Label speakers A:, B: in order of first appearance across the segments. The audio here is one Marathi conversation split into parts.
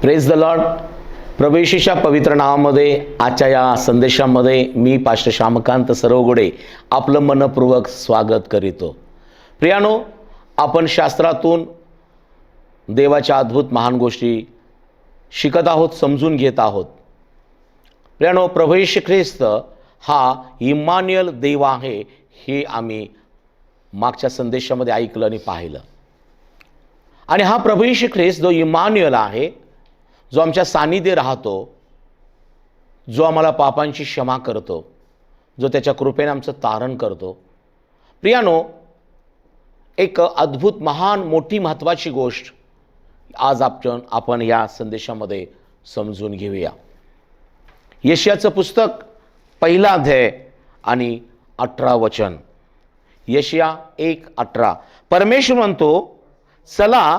A: प्रेस द लॉर्ड प्रवेशीच्या पवित्र नावामध्ये आजच्या या संदेशामध्ये मी पास्टर श्यामकांत सरवगुडे आपलं मनपूर्वक स्वागत करीतो. प्रियानो आपण शास्त्रातून देवाच्या अद्भुत महान गोष्टी शिकत आहोत समजून घेत आहोत. प्रियानो प्रभेश ख्रिस्त हा इमान्युअल देव आहे हे आम्ही मागच्या संदेशामध्ये ऐकलं आणि पाहिलं. आणि हा प्रभू ख्रिस्त जो इमान्युअल आहे जो आमच्या सानिध्य राहतो जो आम्हाला पापांची क्षमा करतो जो त्याच्या कृपेने आमचं तारण करतो. प्रियानो एक अद्भुत महान मोठी महत्त्वाची गोष्ट आज आपण आपण या संदेशामध्ये समजून घेऊया. यशियाचं पुस्तक पहिला अध्याय आणि अठरा वचन. यशिया एक अठरा. परमेश्वर म्हणतो चला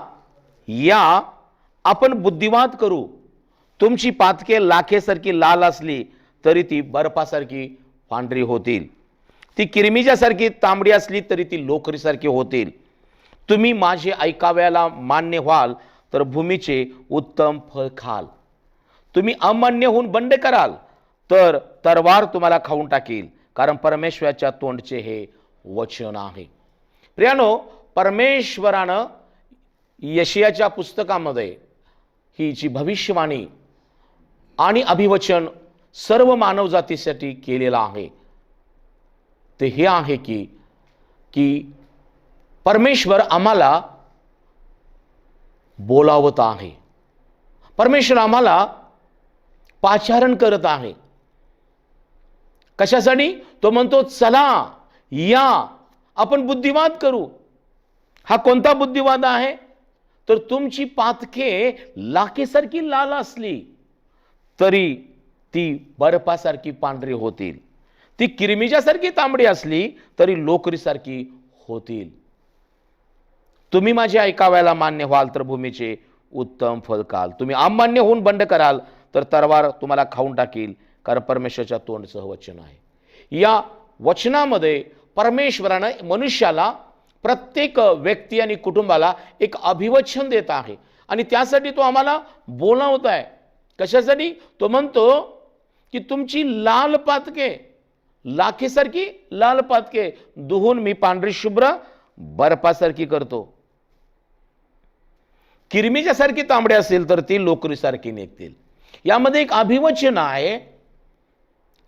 A: या आपण बुद्धिवाद करू. तुमची पातके लाखेसारखी लाल असली तरी ती बर्फासारखी पांढरी होतील. ती किरमिजासारखी तांबडी असली तरी ती लोकरीसारखी होतील. तुम्ही माझे ऐकाव्याला मान्य व्हाल तर भूमीचे उत्तम फळ खाल. तुम्ही अमान्य होऊन बंड कराल तर तरवार तुम्हाला खाऊन टाकील कारण परमेश्वराच्या तोंडचे हे वचन आहे. प्रियानो परमेश्वरानं यशियाच्या पुस्तकामध्ये ही जी भविष्यवाणी आणि अभिवचन सर्व मानवजातीसाठी केलेलं आहे ते हे आहे की की परमेश्वर आम्हाला बोलावत आहे. परमेश्वर आम्हाला पाचारण करत आहे. कशासाठी? तो म्हणतो चला या आपण बुद्धिवाद करू. हा कोणता बुद्धिवाद आहे? तर तुमची पातखे लाखेसारखी लाल असली तरी ती बर्फासारखी पांढरी होतील. ती किरमिजासारखी तांबडी असली तरी लोकरीसारखी होतील. तुम्ही माझे ऐकाव्याला मान्य व्हाल तर भूमीचे उत्तम फल काल तुम्ही अमान्य होऊन बंड कराल तर तरवार तुम्हाला खाऊन टाकील कारण परमेश्वराच्या तोंडचं वचन आहे. या वचनामध्ये परमेश्वरानं मनुष्याला प्रत्येक व्यक्ती आणि कुटुंबाला एक अभिवचन देत आहे. आणि त्यासाठी तो आम्हाला बोलावत आहे. कशासाठी? तो म्हणतो की तुमची लाल पातके लाखेसारखी लाल पातके दुहून मी पांढरी शुभ्र बर्फासारखी करतो. किरमिजासारखी तांबडी असेल तर ती लोकरीसारखी निघतील. यामध्ये एक अभिवचन आहे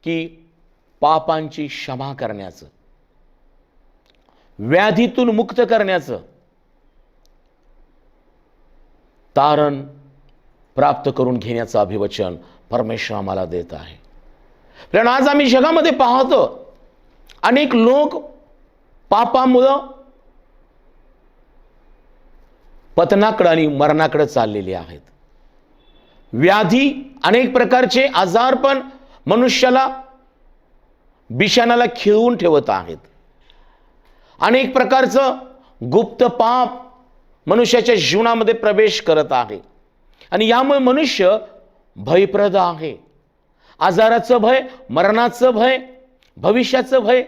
A: की पापांची क्षमा करण्याचं. व्याधीतून मुक्त करण्याचं तारण प्राप्त करून घेण्याचं अभिवचन परमेश्वर आम्हाला देत आहे. कारण आज आम्ही जगामध्ये पाहतो अनेक लोक पापामुळं पतनाकडं आणि मरणाकडे चाललेले आहेत. व्याधी अनेक प्रकारचे आजारपण मनुष्याला बिशाणाला खिळवून ठेवत आहेत. अनेक प्रकारचं गुप्त पाप मनुष्याच्या जीवनामध्ये प्रवेश करत आहे. आणि यामुळे मनुष्य भयप्रद आहे. आजाराचं भय मरणाचं भय भविष्याचं भय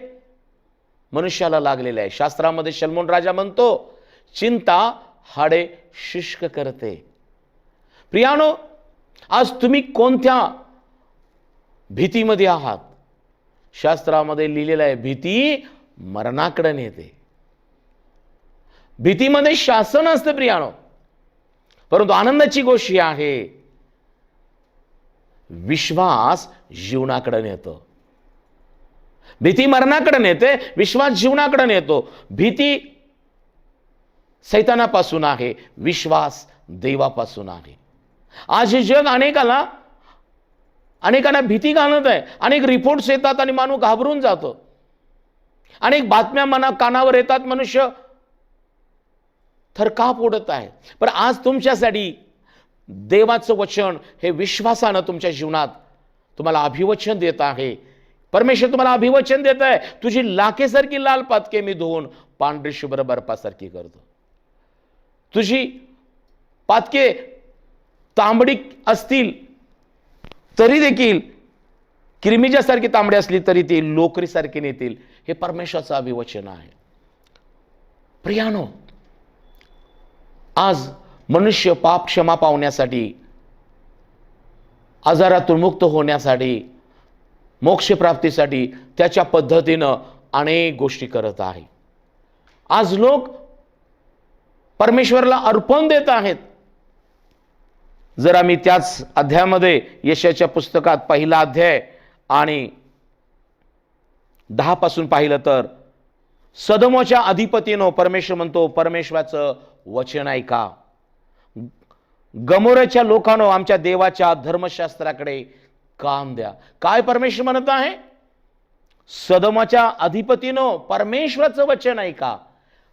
A: मनुष्याला लागलेलं आहे. शास्त्रामध्ये शलमोन राजा म्हणतो चिंता हाडे शुष्क करते. प्रियानो आज तुम्ही कोणत्या भीतीमध्ये आहात? शास्त्रामध्ये लिहिलेलं आहे भीती मरणाकडे नेते. भीतीमध्ये शासन असतं प्रियानो. परंतु आनंदाची गोष्ट ही आहे विश्वास जीवनाकडे नेतो. भीती मरणाकडे नेते विश्वास जीवनाकडे नेतो. भीती सैतानापासून आहे विश्वास देवापासून आहे. आज हे जग अनेकाला अनेकांना भीती घालत आहे. अनेक रिपोर्ट्स येतात आणि माणूस घाबरून जातो. अनेक बातम्या मना कानावर येतात मनुष्य. थरकाप उडत आहे? पण आज तुमच्यासाठी देवाचं वचन हे विश्वासानं तुमच्या जीवनात तुम्हाला अभिवचन देत आहे. परमेश्वर तुम्हाला अभिवचन देत आहे. तुझी लाखेसारखी लाल पातके मी धुवून पांढरी शुभ्र बर्फासारखी करतो. तुझी पातके तांबडी असतील तरी देखील किरमिजासारखी तांबडी असली तरी ती लोकरीसारखी नेतील. हे परमेश्वराचं अभिवचन आहे. प्रियानो आज मनुष्य पाप क्षमा पावण्यासाठी आजारातून मुक्त होण्यासाठी मोक्षप्राप्तीसाठी त्याच्या पद्धतीनं अनेक गोष्टी करत आहे. आज लोक परमेश्वरला अर्पण देत आहेत. जर आम्ही त्याच अध्यायामध्ये यशाच्या पुस्तकात पहिला अध्याय आणि दहापासून पाहिलं तर सदमोच्या अधिपतीनो परमेश्वर म्हणतो परमेश्वराचं वचन ऐका गमोऱ्याच्या लोकांनो आमच्या देवाच्या धर्मशास्त्राकडे काम द्या. काय परमेश्वर म्हणत आहे? सदमाच्या अधिपतीनो परमेश्वराचं वचन ऐका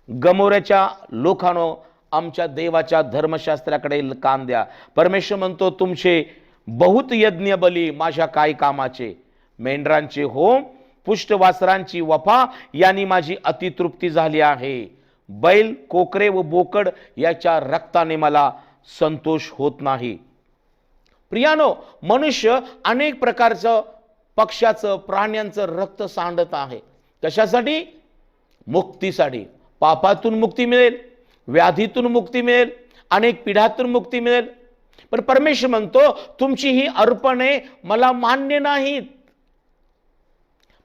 A: गमोऱ्याच्या लोकांनो आमच्या देवाच्या धर्मशास्त्राकडे कान द्या. परमेश्वर म्हणतो तुमचे बहुत यज्ञ बली माझ्या काय कामाचे मेंढरांचे होम पुष्टवासरांची वफा यांनी माझी अतितृप्ती झाली आहे. बैल कोकरे व बोकड याच्या रक्ताने मला संतोष होत नाही. प्रियानो मनुष्य अनेक प्रकारचं पक्ष्याचं प्राण्यांचं रक्त सांडत आहे. कशासाठी? मुक्तीसाठी. पापातून मुक्ती मिळेल व्याधीतून मुक्ती मिळेल अनेक पिढ्यातून मुक्ती मिळेल. पण परमेश्वर म्हणतो तुमची ही अर्पणे मला मान्य नाहीत.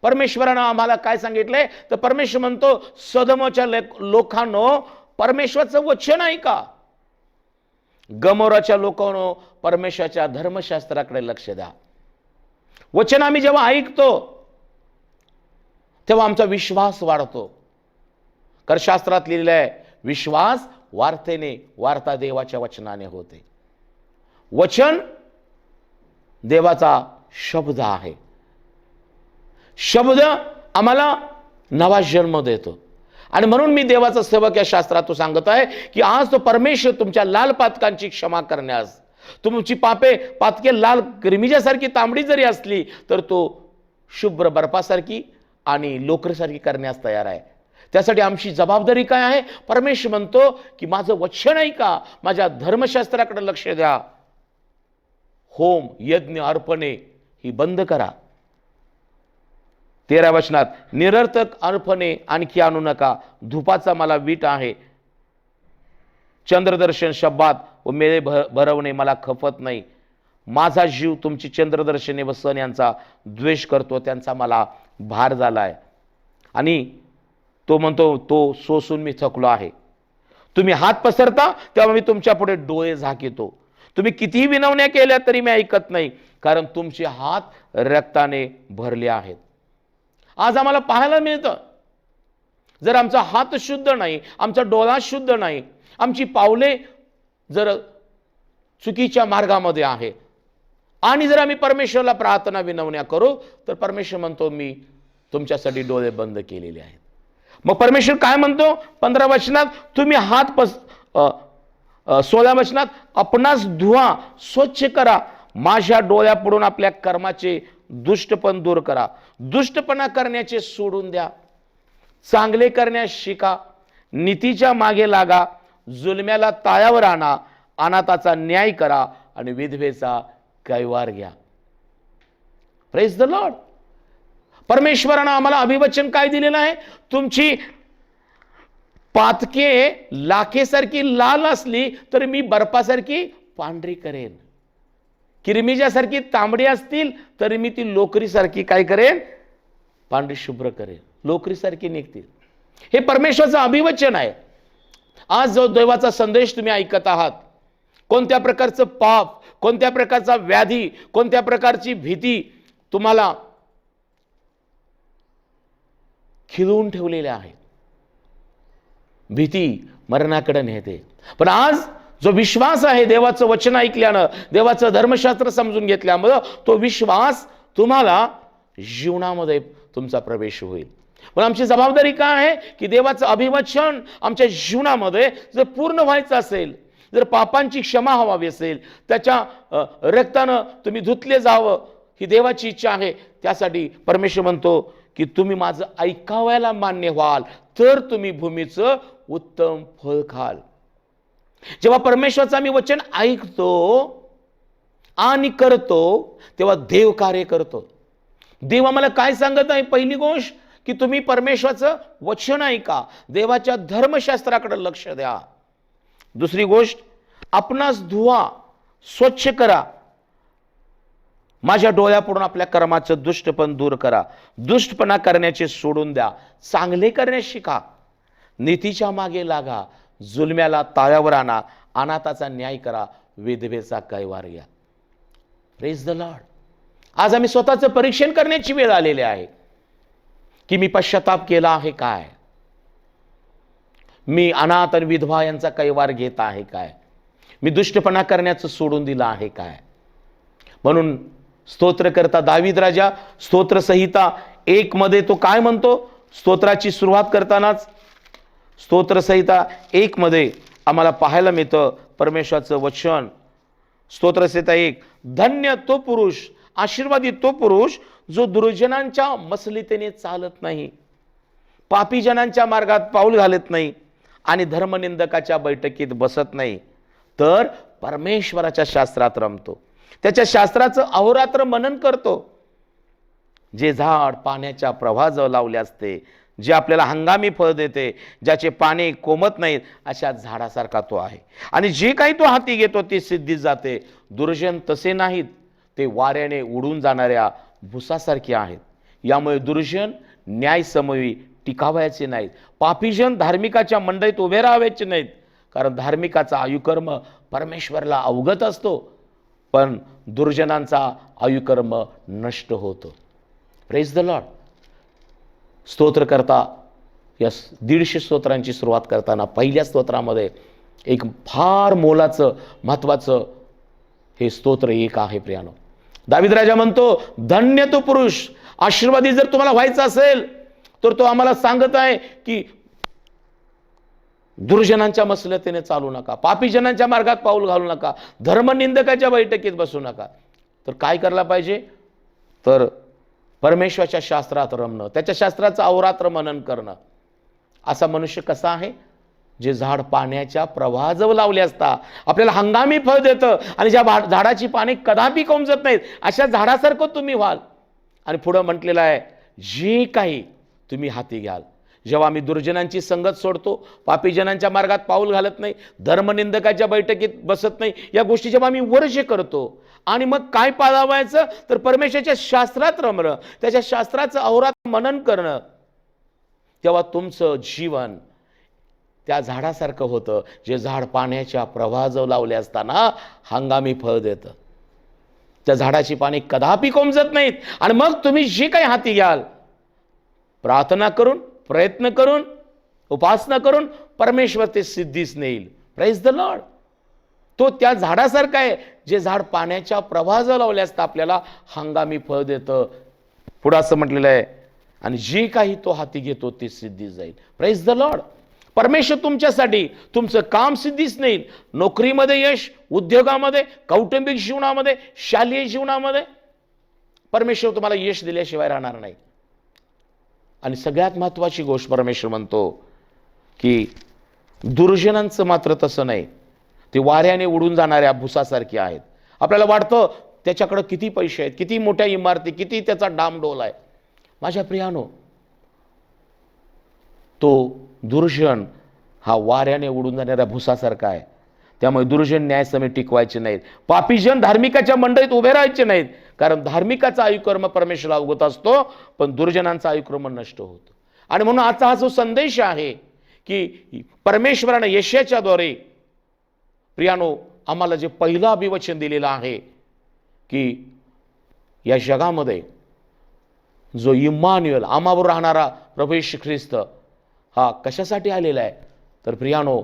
A: परमेश्वरानं आम्हाला काय सांगितलंय तर परमेश्वर म्हणतो सदमच्या लोकांनो परमेश्वरचं वचन आहे का? गमोराच्या लोकांनो परमेश्वराच्या धर्मशास्त्राकडे लक्ष द्या. वचन आम्ही जेव्हा ऐकतो तेव्हा आमचा विश्वास वाढतो. कर शास्त्रात लिहिलेलं आहे विश्वास वार्तेने वार्ता देवाच्या वचनाने होते. वचन देवाचा शब्द आहे. शब्द आम्हाला नवा जन्म देतो. आणि म्हणून मी देवाचा सेवक या शास्त्रात सांगत आहे की आज तो परमेश्वर तुमच्या लाल पातकांची क्षमा करण्यास तुमची पापे पातके लाल क्रिमिजासारखी तांबडी जरी असली तर तो शुभ्र बर्फासारखी आणि लोकरीसारखी करण्यास तयार आहे. त्यासाठी आमची जबाबदारी काय आहे? परमेश्वर म्हणतो की माझं वचन आहे का माझ्या धर्मशास्त्राकडे लक्ष द्या. होम यज्ञ अर्पणे ही बंद करा. तेरा वचनात निरर्थक अर्पणे आणखी आणू नका. धुपाचा मला वीट आहे. चंद्रदर्शन शब्दात व मेळे भ भरवणे मला खपत नाही. माझा जीव तुमची चंद्रदर्शने व सण यांचा द्वेष करतो त्यांचा मला भार झाला आहे आणि तो म्हणतो तो सोसून मी थकलो आहे. तुम्ही हात पसरता तेव्हा मी तुमच्यापुढे डोळे झाकितो. तुम्ही कितीही विनवण्या केल्या तरी मी ऐकत नाही कारण तुमचे हात रक्ताने भरले आहेत. आज आम्हाला पाहायला मिळतं. जर आमचा हात शुद्ध नाही आमचा डोळा शुद्ध नाही आमची पावले जर चुकीच्या मार्गामध्ये आहे आणि जर आम्ही परमेश्वरला प्रार्थना विनवण्या करू तर परमेश्वर म्हणतो मी तुमच्यासाठी डोळे बंद केलेले आहेत. मग परमेश्वर काय म्हणतो? पंधरा वचनात तुम्ही हात पस सोळा वचनात आपणास धुवा स्वच्छ करा. माझ्या डोळ्यापुढून आपल्या कर्माचे दुष्टपण दूर करा. दुष्टपणा करण्याचे सोडून द्या. चांगले करण्यास शिका. नीतीच्या मागे लागा. जुलम्याला ताळ्यावर आणा. अनाथाचा न्याय करा आणि विधवेचा कैवार घ्या. प्रेस द लॉर्ड परमेश्वरानं आम्हाला अभिवचन काय दिलेलं आहे? तुमची पातके लाखेसारखी लाल असली तर मी बर्फासारखी पांढरी करेन. किरमिजासारखी तांबडी असतील तरी मी ती लोकरीसारखी काय करेन? पांढरी शुभ्र करेन. लोकरीसारखी निघतील. हे परमेश्वराचं अभिवचन आहे. आज जो दैवाचा संदेश तुम्ही ऐकत आहात कोणत्या प्रकारचं पाप कोणत्या प्रकारचा व्याधी कोणत्या प्रकारची भीती तुम्हाला खिळवून ठेवलेल्या आहेत. भीती मरणाकडे नेते. पण आज जो विश्वास आहे देवाचं वचन ऐकल्यानं देवाचं धर्मशास्त्र समजून घेतल्यामुळं तो विश्वास तुम्हाला जीवनामध्ये तुमचा प्रवेश होईल. पण आमची जबाबदारी काय आहे? की देवाचं अभिवचन आमच्या जीवनामध्ये जर पूर्ण व्हायचं असेल जर पापांची क्षमा हवावी असेल त्याच्या रक्तानं तुम्ही धुतले जावं ही देवाची इच्छा आहे त्यासाठी परमेश्वर म्हणतो की तुम्ही माझं ऐकावयाला मान्य व्हाल तर तुम्ही भूमीचं उत्तम फळ खाल. जेव्हा परमेश्वराचं आम्ही वचन ऐकतो आणि करतो तेव्हा देव कार्य करतो. देव आम्हाला काय सांगत आहे? पहिली गोष्ट की तुम्ही परमेश्वराचं वचन ऐका. देवाच्या धर्मशास्त्राकडे लक्ष द्या. दुसरी गोष्ट आपणास धुवा स्वच्छ करा. माझ्या डोळ्यापुढून आपल्या कर्माचं दुष्टपण दूर करा. दुष्टपणा करण्याचे सोडून द्या. चांगले करण्यास शिका. नीतीच्या मागे लागा. जुलम्याला ताळ्यावर आणा अनाथाचा न्याय करा विधवेचा कैवार घ्या. प्रेज द लॉर्ड आज आम्ही स्वतःचं परीक्षण करण्याची वेळ आलेली आहे. की मी पश्चाताप केला आहे काय? मी अनाथ आणि विधवा यांचा कैवार घेत आहे काय? मी दुष्टपणा करण्याचं सोडून दिलं आहे काय? म्हणून स्तोत्र करता दावीद राजा स्तोत्रसंहिता एकमध्ये एक मध्ये तो काय म्हणतो? स्तोत्राची सुरुवात करतानाच स्तोत्रसंहिता एकमध्ये एक मध्ये आम्हाला पाहायला मिळतं परमेश्वराचं वचन. स्तोत्रसंहिता एक धन्य तो पुरुष आशीर्वादी तो पुरुष जो दुर्जनांच्या मसलितेने चालत नाही पापी जनांच्या मार्गात पाऊल घालत नाही आणि धर्मनिंदकाच्या बैठकीत बसत नाही. तर परमेश्वराच्या शास्त्रात रमतो. त्याच्या शास्त्राचं अहोरात्र मनन करतो. जे झाड पाण्याच्या प्रवाहाजवळ लावले असते जे आपल्याला हंगामी फळ देते ज्याचे पाने कोमत नाहीत अशा झाडासारखा तो आहे. आणि जे काही तो हाती घेतो ती सिद्धीत जाते. दुर्जन तसे नाहीत. ते वाऱ्याने उडून जाणाऱ्या भुसासारखे आहेत. यामुळे दुर्जन न्यायसमयी टिकावयाचे नाहीत. पापीजन धार्मिकाच्या मंडईत उभे राहावयाचे नाहीत. कारण धार्मिकाचा आयुकर्म परमेश्वरला अवगत असतो. पण दुर्जनांचा आयुकर्म नष्ट होतो. प्रेज द लॉर्ड स्तोत्र करता या दीडशे स्तोत्रांची सुरुवात करताना पहिल्या स्तोत्रामध्ये एक फार मोलाचं महत्त्वाचं हे स्तोत्र एक आहे प्रियानो. दाविद राजा म्हणतो धन्य तो पुरुष आशीर्वादी जर तुम्हाला व्हायचं असेल तर तो आम्हाला सांगत आहे की दुर्जनांच्या मसलतेने चालू नका पापीजनांच्या मार्गात पाऊल घालू नका धर्मनिंदकाच्या बैठकीत बसू नका. तर काय करायला पाहिजे? तर परमेश्वराच्या शास्त्रात रमणं त्याच्या शास्त्राचं अवरात्र मनन करणं. असा मनुष्य कसा आहे? जे झाड पाण्याच्या प्रवाहाजवळ लावले असता आपल्याला हंगामी फळ देतं आणि ज्या भा- झाडाची पाने कदापि कोमजत नाहीत अशा झाडासारखं तुम्ही व्हाल. आणि पुढं म्हटलेलं आहे जे काही तुम्ही हाती घ्याल जेव्हा आम्ही दुर्जनांची संगत सोडतो पापीजनांच्या मार्गात पाऊल घालत नाही धर्मनिंदकाच्या बैठकीत बसत नाही या गोष्टी जेव्हा आम्ही वर्ष करतो आणि मग काय पाळावायचं? तर परमेश्वराच्या शास्त्रात रमणं त्याच्या शास्त्राचं अहोरात मनन करणं. तेव्हा तुमचं जीवन त्या झाडासारखं होतं जे झाड पाण्याच्या प्रवाहाजवळ लावले असताना हंगामी फळ देतं. त्या झाडाची पाने कदापि कोमजत नाहीत. आणि मग तुम्ही जे काही हाती घ्याल प्रार्थना करून प्रयत्न करून उपासना करून परमेश्वर ते सिद्धीस नेईल. प्राईज द लॉर्ड तो त्या झाडासारखा आहे जे झाड पाण्याच्या प्रवाहाजवळ लावल्यास तर आपल्याला हंगामी फळ देतं. पुढं असं म्हटलेलं आहे आणि जे काही तो हाती घेतो ते सिद्धी जाईल. प्राईज द लॉर्ड परमेश्वर तुमच्यासाठी तुमचं काम सिद्धीच नाही नोकरीमध्ये यश उद्योगामध्ये कौटुंबिक जीवनामध्ये शालेय जीवनामध्ये परमेश्वर तुम्हाला यश दिल्याशिवाय राहणार नाही. आणि सगळ्यात महत्त्वाची गोष्ट परमेश्वर म्हणतो की दुर्जनांचं मात्र तसं नाही. ते वाऱ्याने उडून जाणाऱ्या भुसासारखी आहेत. आपल्याला वाटतं त्याच्याकडं किती पैसे आहेत किती मोठ्या इमारती किती त्याचा डामडोल आहे. माझ्या प्रियानो तो दुर्जन हा वाऱ्याने उडून जाणाऱ्या भुसासारखा आहे. त्यामुळे दुर्जन न्यायसमित टिकवायचे नाहीत. पापीजन धार्मिकाच्या मंडळीत उभे राहायचे नाहीत. कारण धार्मिकाचा आयुकर्म परमेश्वर अवगत असतो पण दुर्जनांचा आयुक्रम नष्ट होतो. आणि म्हणून आजचा हा जो संदेश आहे की परमेश्वरानं यशाच्याद्वारे प्रियानो आम्हाला जे पहिलं अभिवचन दिलेलं आहे की या जगामध्ये जो इमान्युअल आमावर राहणारा प्रभू श्री ख्रिस्त हा कशासाठी आलेला आहे? तर प्रियानो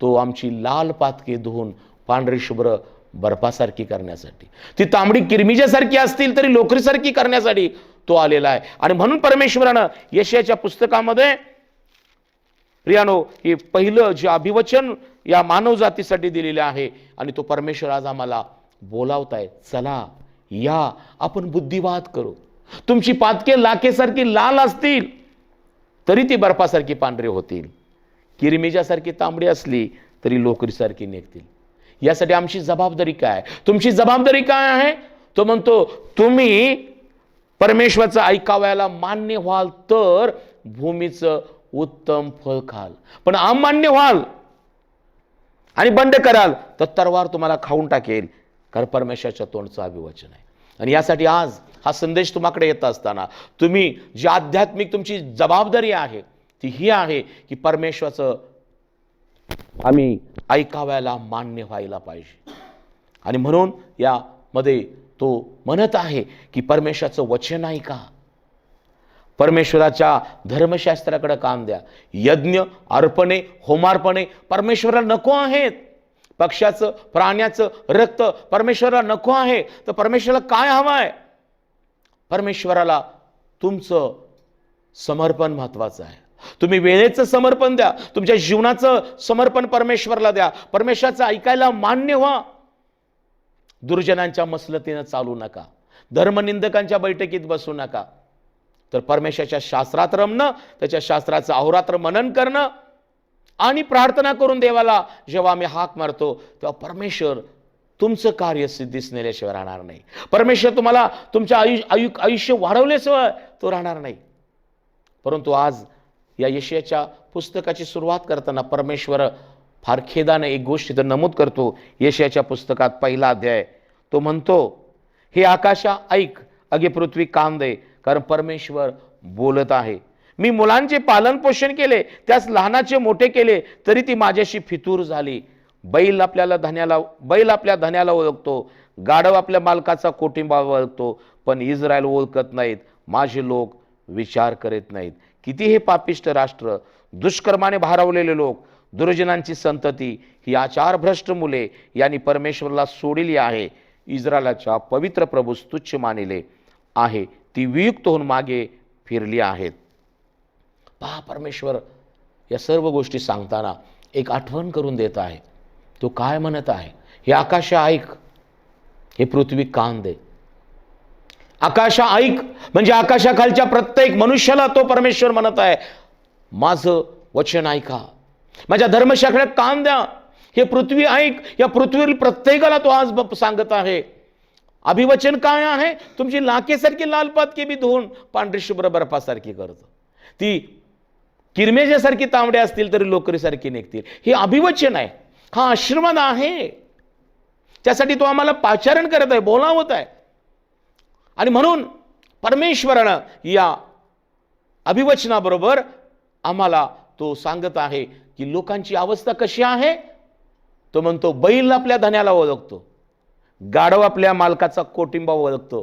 A: तो आमची लाल पातके धुवून पांढरी शुभ्र बर्फासारखी करण्यासाठी. ती तांबडी किरमिजासारखी असतील तरी लोकरीसारखी करण्यासाठी तो आलेला आहे. आणि म्हणून परमेश्वरानं यशयाच्या पुस्तकामध्ये प्रियानो हे पहिलं जे अभिवचन या मानव जातीसाठी दिलेले आहे आणि तो परमेश्वर आज आम्हाला बोलावताय चला या आपण बुद्धिवाद करू. तुमची पातके लाखेसारखी लाल असतील तरी ती बर्फासारखी पांढरी होतील. किरमिजासारखी तांबडी असली तरी लोकरीसारखी निघतील. यासाठी आमची जबाबदारी काय? तुमची जबाबदारी काय आहे? तो म्हणतो तुम्ही परमेश्वरचं ऐकावयाला मान्य व्हाल तर भूमीचं उत्तम फळ खाल. पण अमान्य व्हाल आणि बंड कराल तर तरवार तुम्हाला खाऊन टाकेल. कारण परमेश्वराच्या तोंडचं अभिवचन आहे. आणि यासाठी आज हा संदेश तुम्हाकडे येत असताना तुम्ही जी आध्यात्मिक तुमची जबाबदारी आहे ती ही आहे की परमेश्वराचं आम्ही ऐकाव्याला मान्य व्हायला पाहिजे. आणि म्हणून यामध्ये तो म्हणत आहे की परमेश्वराचं वचन ऐका परमेश्वराच्या धर्मशास्त्राकडे काम द्या. यज्ञ अर्पणे होमार्पणे परमेश्वराला नको आहेत. पक्षाचं प्राण्याचं रक्त परमेश्वराला नको आहे. तर परमेश्वराला काय हवं आहे परमेश्वराला तुमचं समर्पण महत्वाचं आहे. तुम्ही वेळेचं समर्पण द्या. तुमच्या जीवनाचं समर्पण परमेश्वरला द्या. परमेश्वराचं ऐकायला मान्य व्हा. दुर्जनांच्या मसलतीनं चालू नका. धर्मनिंदकांच्या बैठकीत बसू नका. तर परमेश्वराच्या शास्त्रात रमणं त्याच्या शास्त्राचं अहोरात्र मनन करणं आणि प्रार्थना करून देवाला जेव्हा आम्ही हाक मारतो तेव्हा परमेश्वर तुमचं कार्य सिद्धीस नेल्याशिवाय राहणार नाही. परमेश्वर तुम्हाला तुमच्या आयु आयु आयुष्य वाढवल्याशिवाय तो राहणार नाही. परंतु आज या यशयाच्या पुस्तकाची सुरुवात करताना परमेश्वर फार खेदानं एक गोष्ट तर नमूद करतो. यशयाच्या पुस्तकात पहिला अध्याय तो म्हणतो हे आकाशा ऐक अगे पृथ्वी कान दे कारण परमेश्वर बोलत आहे. मी मुलांचे पालनपोषण केले त्यास लहानाचे मोठे केले तरी ती माझ्याशी फितूर झाली. बैल आपल्याला धन्याला बैल आपल्या धन्याला ओळखतो गाढव आपल्या मालकाचा कोटिंबा ओळखतो पण इस्रायल ओळखत नाहीत माझे लोक विचार करीत नाहीत. किती हे पापिष्ट राष्ट्र दुष्कर्माने भारावलेले लोक दुर्जनांची संतती ही आचारभ्रष्ट मुले यांनी परमेश्वरला सोडिली आहे. इस्रायलाच्या पवित्र प्रभू तुच्छ मानिले आहे. ती वियुक्त होऊन मागे फिरली आहेत. पहा परमेश्वर या सर्व गोष्टी सांगताना एक आठवण करून देत आहे. तो काय म्हणत आहे? हे आकाश ऐक. हे पृथ्वी कान दे आकाशा ऐक म्हणजे आकाशाखालच्या प्रत्येक मनुष्याला तो परमेश्वर म्हणत आहे माझं वचन ऐका. माझ्या धर्मशाखेत कान द्या. हे पृथ्वी ऐक या पृथ्वीवरील प्रत्येकाला तो आज सांगत आहे. अभिवचन काय आहे? तुमची लाकेसारखी लालपात की बी धुवून पांढरी शुभ्र बर्फासारखी करतो. ती किरमेजेसारखी तांबडे असतील तरी लोकरीसारखी निघतील. हे अभिवचन आहे. हा आशीर्वाद आहे. त्यासाठी तो आम्हाला पाचारण करत आहे बोलावत आहे. आणि म्हणून परमेश्वरानं या अभिवचनाबरोबर आम्हाला तो सांगत आहे की लोकांची अवस्था कशी आहे? तो म्हणतो बैल आपल्या धन्याला ओळखतो गाढव आपल्या मालकाचा कोटिंबा ओळखतो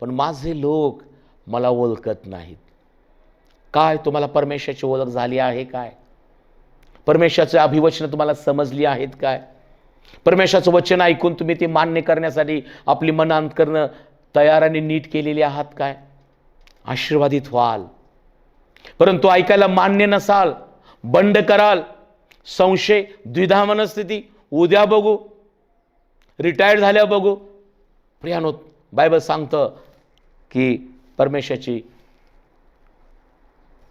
A: पण माझे लोक मला ओळखत नाहीत. काय तुम्हाला परमेश्वराची ओळख झाली आहे काय? परमेश्वराचे अभिवचन तुम्हाला समजली आहेत काय? परमेश्वराचं वचन ऐकून तुम्ही ते मान्य करण्यासाठी आपली मनांत करणं तयाराने नीट केलेली आहात काय? आशीर्वादित व्हाल. परंतु ऐकायला मान्य नसाल बंड कराल. संशय द्विधा मनस्थिती उद्या बघू. रिटायर्ड झाल्या बघू. प्रियानो बायबल सांगतं की परमेशाची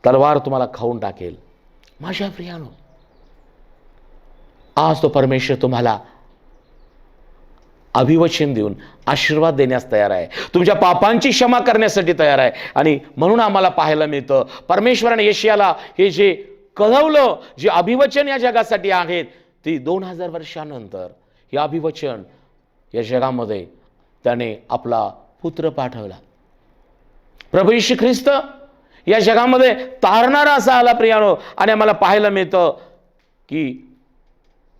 A: तलवार तुम्हाला खाऊन टाकेल. माझ्या प्रियानो आज तो परमेश्वर तुम्हाला अभिवचन देऊन आशीर्वाद देण्यास तयार आहे. तुमच्या पापांची क्षमा करण्यासाठी तयार आहे. आणि म्हणून आम्हाला पाहायला मिळतं परमेश्वराने यशियाला हे जे कळवलं जे अभिवचन या जगासाठी आहेत ती दोन हजार वर्षानंतर हे अभिवचन या जगामध्ये त्याने आपला पुत्र पाठवला. प्रभू यीशू ख्रिस्त या जगामध्ये तारणारा असा आला प्रियानो. आणि आम्हाला पाहायला मिळतं की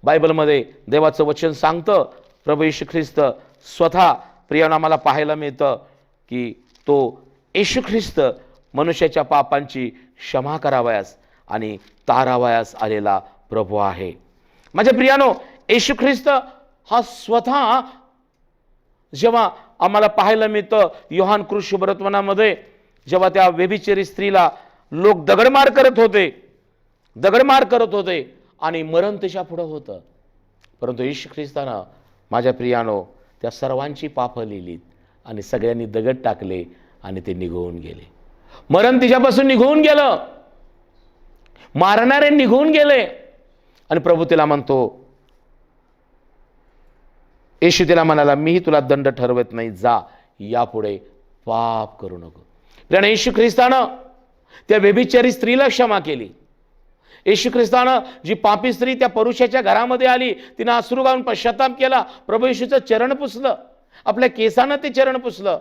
A: बायबलमध्ये देवाचं वचन सांगतं प्रभू येशू ख्रिस्त स्वतः प्रियानं आम्हाला पाहायला मिळतं की तो येशू ख्रिस्त मनुष्याच्या पापांची क्षमा करावयास आणि तारावयास आलेला प्रभू आहे. माझ्या प्रियानो येशू ख्रिस्त हा स्वतः जेव्हा आम्हाला पाहायला मिळतं योहान कृषी व्रतवनामध्ये जेव्हा त्या व्यभिचरी स्त्रीला लोक दगडमार करत होते दगडमार करत होते आणि मरण तिच्या पुढं होतं. परंतु येशू ख्रिस्तानं माझ्या प्रियानो त्या सर्वांची पापं लिहिलीत आणि सगळ्यांनी दगड टाकले आणि ते निघून गेले. मरण तिच्यापासून निघून गेलं. मारणारे निघून गेले. आणि प्रभू तिला म्हणतो येशू तिला म्हणाला मीही तुला दंड ठरवत नाही. जा यापुढे पाप करू नको. कारण येशू ख्रिस्तानं त्या व्यभिचारी स्त्रीला क्षमा केली. येशू ख्रिस्तानं जी पापी स्त्री त्या परुषाच्या घरामध्ये आली तिनं आसरू गाऊन पश्चाताप केला प्रभू येशूचं चरण पुसलं आपल्या केसानं ते चरण पुसलं.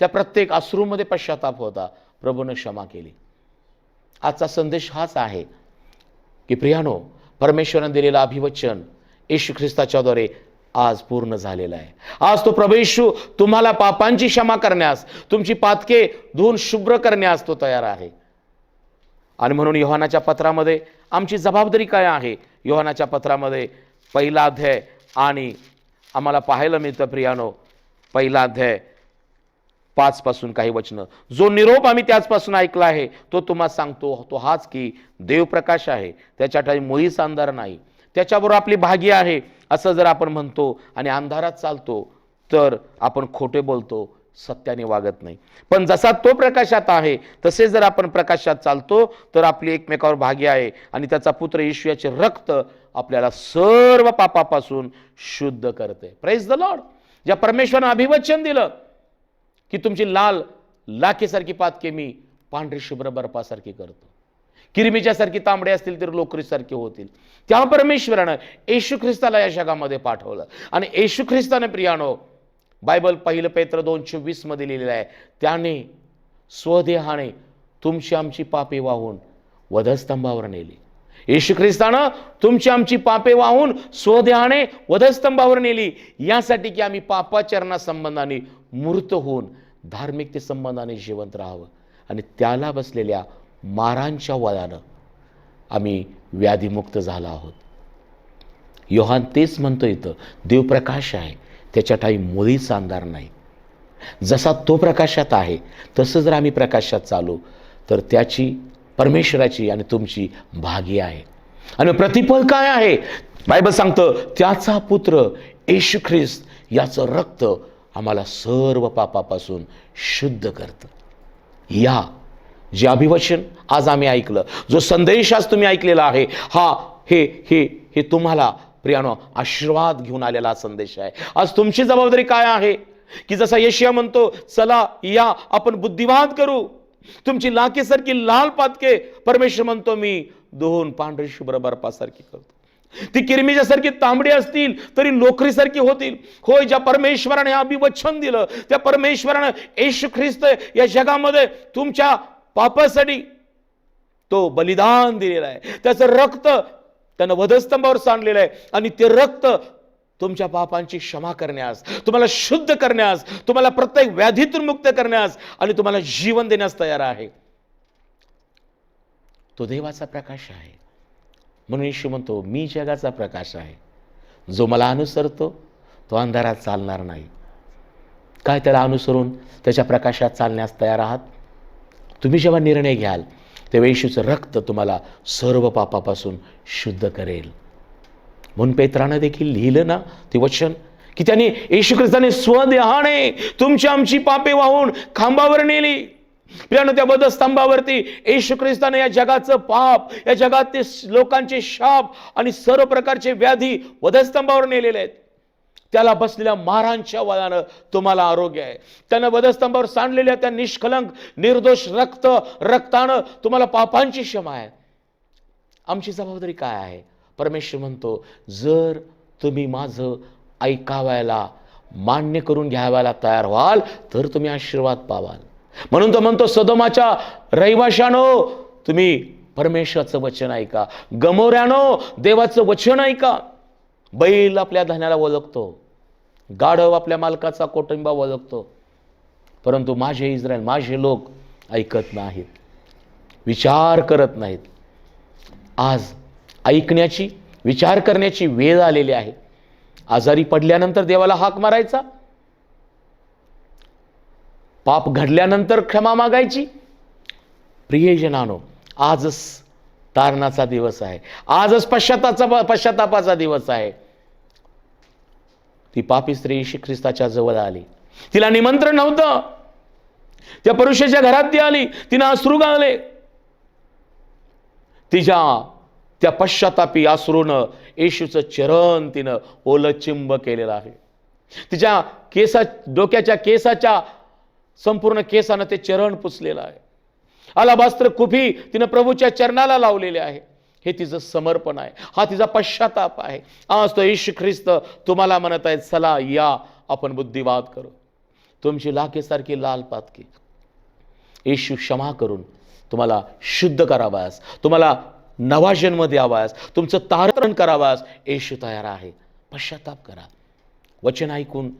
A: त्या प्रत्येक आसरूमध्ये पश्चाताप होता प्रभूनं क्षमा केली. आजचा संदेश हाच आहे की प्रियानो परमेश्वरानं दिलेलं अभिवचन येशू ख्रिस्ताच्याद्वारे आज पूर्ण झालेलं आहे. आज तो प्रभेशू तुम्हाला पापांची क्षमा करण्यास तुमची पातके धुवून शुभ्र करण्यास तो तयार आहे. आणि म्हणून योहानाच्या पत्रामध्ये आमची जबाबदारी काय आहे? योहानाच्या पत्रामध्ये पहिला अध्याय आणि आम्हाला पाहायला मिळतं प्रियानो पहिला अध्याय पाचपासून काही वचनं. जो निरोप आम्ही त्याचपासून ऐकला आहे तो तुम्हाला सांगतो तो हाच की देवप्रकाश आहे त्याच्या ठाई मुळीच अंधार नाही. त्याच्याबरोबर आपली भागी आहे असं जर आपण म्हणतो आणि अंधारात चालतो तर आपण खोटे बोलतो सत्याने वागत नाही. पण जसा तो प्रकाशात आहे तसे जर आपण प्रकाशात चालतो तर आपली एकमेकावर भागी आहे आणि त्याचा पुत्र येशूयाचे रक्त आपल्याला सर्व पापापासून शुद्ध करते. प्रेस द लॉर्ड ज्या परमेश्वरानं अभिवचन दिलं की तुमची लाल लाखेसारखी पातके मी पांढरी शुभ्र बर्फासारखी करतो. किरमीच्यासारखी तांबडे असतील तर लोकरीसारखे होतील. त्या परमेश्वरानं येशू ख्रिस्ताला या जगामध्ये पाठवलं. आणि येशू ख्रिस्ताने प्रियानो बायबल पहिलं पेत्र दोनशे वीसमध्ये लिहिलेलं आहे त्याने स्वदेहाने तुमची आमची पापे वाहून वधस्तंभावर नेली. येशू ख्रिस्तानं तुमची आमची पापे वाहून स्वदेहाने वधस्तंभावर नेली. यासाठी की आम्ही पापाचरणा संबंधाने मूर्त होऊन धार्मिकते संबंधाने जिवंत राहावं. आणि त्याला बसलेल्या मारांच्या वदानं आम्ही व्याधीमुक्त झालो आहोत. योहान तेच म्हणतो इथं देवप्रकाश आहे. त्याच्या ठाई मुळीच अंधार नाही. जसा तो प्रकाशात आहे तसं जर आम्ही प्रकाशात चालू तर त्याची परमेश्वराची आणि तुमची भागी आहे. आणि प्रतिफल काय आहे? बायबल सांगतं त्याचा पुत्र येशू ख्रिस्त याचं रक्त आम्हाला सर्व पापापासून शुद्ध करतं. या जे अभिवचन आज आम्ही ऐकलं जो संदेश आज तुम्ही ऐकलेला आहे हा हे हे हे तुम्हाला प्रियानो आशीर्वाद घेऊन आलेला संदेश आहे. आज तुमची जबाबदारी काय आहे? की जसा यशिया म्हणतो चला या आपण बुद्धिवाद करू. तुमची लाकेसारखी लाल पातके परमेश्वर म्हणतो मी दोन पांढरी शुभ्र बर्फासारखी करतो. ती किरमिजासारखी तांबडी असतील तरी लोकरीसारखी होतील. होय ज्या परमेश्वराने अभिवचन दिलं त्या परमेश्वरानं येशू ख्रिस्त या जगामध्ये तुमच्या पापासाठी तो बलिदान दिलेला आहे. त्याचं रक्त त्यानं वधस्तंभावर सांडलेलं आहे. आणि ते रक्त तुमच्या पापांची क्षमा करण्यास तुम्हाला शुद्ध करण्यास तुम्हाला प्रत्येक व्याधीतून मुक्त करण्यास आणि तुम्हाला जीवन देण्यास तयार आहे. तो देवाचा प्रकाश आहे. म्हणून येशू म्हणतो मी जगाचा प्रकाश आहे. जो मला अनुसरतो तो अंधारात चालणार नाही. काय त्याला अनुसरून त्याच्या प्रकाशात चालण्यास तयार आहात? तुम्ही जेव्हा निर्णय घ्याल तेव्हा येशूचं रक्त तुम्हाला सर्व पापापासून शुद्ध करेल. म्हणून पेत्रानं देखील लिहिलं ना ते वचन की त्याने येशू ख्रिस्ताने स्वदेहाने तुमची आमची पापे वाहून खांबावर नेली. प्रियानो त्या वधस्तंभावरती येशू ख्रिस्ताने या जगाचं पाप या जगात ते लोकांचे शाप आणि सर्व प्रकारचे व्याधी वधस्तंभावर नेलेले आहेत. त्याला बसलेल्या मारांच्या वयानं तुम्हाला आरोग्य आहे. त्यानं वधस्तंभावर सांडलेल्या त्या निष्कलंक निर्दोष रक्त रक्तानं तुम्हाला पापांची क्षमा आहे. आमची जबाबदारी काय आहे? परमेश्वर म्हणतो जर तुम्ही माझं ऐकावायला मान्य करून घ्यावायला तयार व्हाल तर तुम्ही आशीर्वाद पावाल. म्हणून तो म्हणतो सदोमाच्या रहिवाशानो तुम्ही परमेश्वराचं वचन ऐका. गमोऱ्यानो देवाचं वचन ऐका. बैल आपल्या धान्याला ओळखतो. गाढव आपल्या मालकाचा कोटंबा ओळखतो परंतु माझे इस्रायल माझे लोक ऐकत नाहीत. विचार करत नाहीत. आज ऐकण्याची विचार करण्याची वेळ आलेली आहे. आजारी पडल्यानंतर देवाला हाक मारायचा. पाप घडल्यानंतर क्षमा मागायची. प्रियजनानो आजच तारणाचा दिवस आहे. आजच पश्चाताचा पश्चातापाचा दिवस आहे. ती पापी स्त्री येशू ख्रिस्ताच्या जवळ आली. तिला निमंत्रण नव्हतं. त्या पुरुषाच्या घरात ती आली. तिनं अश्रू गाळले. तिच्या त्या पश्चातापी अश्रूनं येशूचं चरण तिनं ओलचिंब केलेलं आहे. तिच्या केसा डोक्याच्या केसाच्या संपूर्ण केसानं ते चरण पुसलेलं आहे. अलाबास्त्र कुफी तिनं प्रभूच्या चरणाला लावलेले आहे. हे तिचं समर्पण आहे. हा तिचा पश्चाताप आहे. आज तो येशू ख्रिस्त तुम्हाला म्हणत आहे चला या आपण बुद्धिवाद करू. तुमची लाखेसारखी लाल पातकी. येशू क्षमा करून तुम्हाला शुद्ध करावास तुम्हाला नवा जन्म द्यावास तुमचं तारण करावास येशू तयार आहे. पश्चाताप करा. वचन ऐकून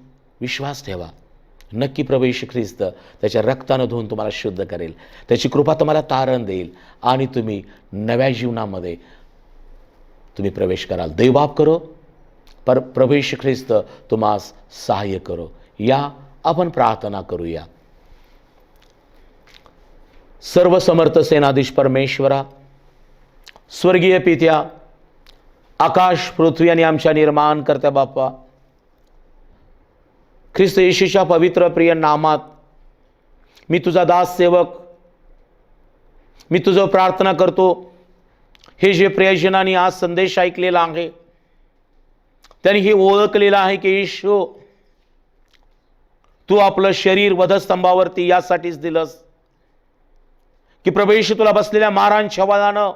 A: विश्वास ठेवा. नक्की प्रभू येशू ख्रिस्त त्याच्या रक्तानं धुवून तुम्हाला शुद्ध करेल. त्याची कृपा तुम्हाला तारण देईल आणि तुम्ही नव्या जीवनामध्ये तुम्ही प्रवेश कराल. देवबाप करो पर प्रभू येशू ख्रिस्त तुम्हास सहाय्य करो. या आपण प्रार्थना करूया. सर्व समर्थ सेनाधीश परमेश्वरा स्वर्गीय पित्या आकाश पृथ्वी आणि आमच्या निर्माण करत्या बाप्पा ख्रिस्त येशूच्या पवित्र प्रिय नामात मी तुझा दास सेवक मी तुझं प्रार्थना करतो. हे जे प्रियजनांनी आज संदेश ऐकलेला आहे त्यांनी हे ओळखलेलं आहे की येशू तू आपलं शरीर वधस्तंभावरती यासाठीच दिलंस. की प्रभू तुला बसलेल्या मारांच्या छवादानं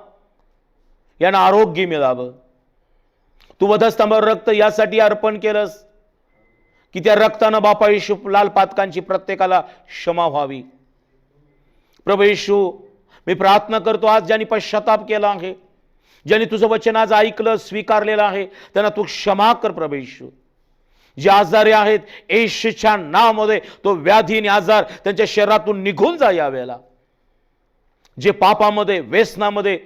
A: यांना आरोग्य मिळावं. तू वधस्तंभावर रक्त यासाठी अर्पण केलंस. की त्या रक्तानं बापा येशू लाल पातकांची प्रत्येकाला क्षमा व्हावी. प्रभू येशू मी प्रार्थना करतो आज ज्यांनी पश्चाताप केला आहे ज्यांनी तुझं वचन आज ऐकलं स्वीकारलेलं आहे त्यांना तू क्षमा कर प्रभू येशू. जे आजारी आहेत येशूच्या नावामध्ये तो व्याधी आणि आजार त्यांच्या शरीरातून निघून जा यावेळेला जे पापामध्ये व्यसनामध्ये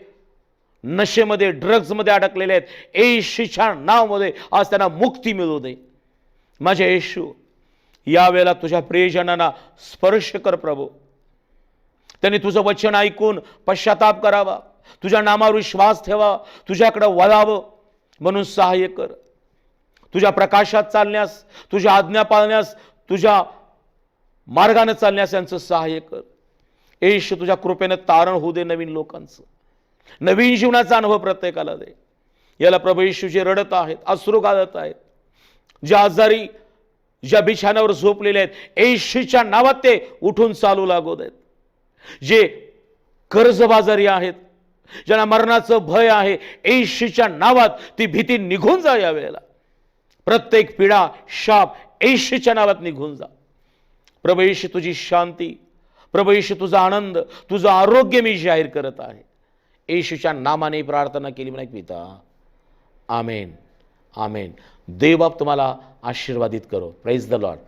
A: नशेमध्ये ड्रग्जमध्ये अडकलेले आहेत येशूच्या नावामध्ये आज त्यांना मुक्ती मिळू दे. माझ्या येशू यावेळेला तुझ्या प्रियजनांना स्पर्श कर प्रभू. त्यांनी तुझं वचन ऐकून पश्चाताप करावा. तुझ्या नामावर विश्वास ठेवा. तुझ्याकडं वळावं म्हणून सहाय्य कर. तुझ्या प्रकाशात चालण्यास तुझ्या आज्ञा पाळण्यास तुझ्या मार्गाने चालण्यास यांचं सहाय्य कर. येश तुझ्या कृपेनं तारण होऊ दे नवीन लोकांचं. नवीन जीवनाचा अनुभव प्रत्येकाला दे. याला प्रभू येशू जे रडत आहेत अश्रू घालत आहेत. ज्या आजारी ज्या बिछाण्यावर झोपलेले आहेत ऐशीच्या नावात ते उठून चालू लागू देत. जे कर्जबाजारी आहेत ज्यांना मरणाचं भय आहे ऐशीच्या नावात ती भीती निघून जा या वेळेला. प्रत्येक पिढा शाप ऐशीच्या नावात निघून जा. प्रभू तुझी शांती प्रभू तुझा आनंद तुझं आरोग्य मी जाहीर करत आहे. येशूच्या नामाने प्रार्थना केली म्हणा पिता आमेन आमेन. देवबाप तुम्हाला आशीर्वादित करो. Praise the Lord